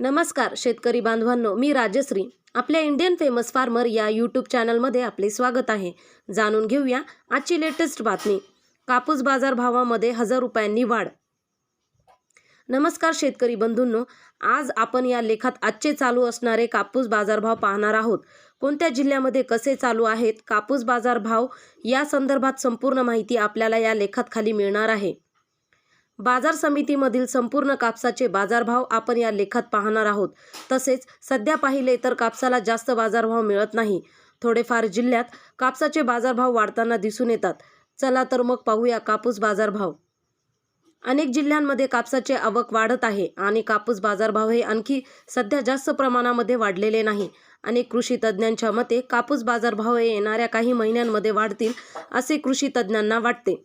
नमस्कार शेतकरी बांधवांनो मी राजश्री. आपल्या इंडियन फेमस फार्मर या यूट्यूब चॅनलमध्ये आपले स्वागत आहे. जाणून घेऊया आजची लेटेस्ट बातमी. कापूस बाजार भावामध्ये हजार रुपयांनी वाढ. नमस्कार शेतकरी बंधूंनो. आज आपण या लेखात आजचे चालू असणारे कापूस बाजारभाव पाहणार आहोत. कोणत्या जिल्ह्यामध्ये कसे चालू आहेत? कापूस बाजारभाव या संदर्भात संपूर्ण माहिती आपल्याला या लेखात खाली मिळणार आहे. बाजार समितीमधील संपूर्ण कापसाचे बाजारभाव आपण या लेखात पाहणार आहोत. तसेच सध्या पाहिले तर कापसाला जास्त बाजारभाव मिळत नाही. थोडेफार जिल्ह्यात कापसाचे बाजारभाव वाढताना दिसून येतात. चला तर मग पाहूया कापूस बाजारभाव. अनेक जिल्ह्यांमध्ये कापसाचे आवक वाढत आहे आणि कापूस बाजारभाव हे आणखी सध्या जास्त प्रमाणामध्ये वाढलेले नाही. अनेक कृषी तज्ज्ञांच्या मते कापूस बाजारभाव हे येणाऱ्या काही महिन्यांमध्ये वाढतील असे कृषी तज्ज्ञांना वाटते.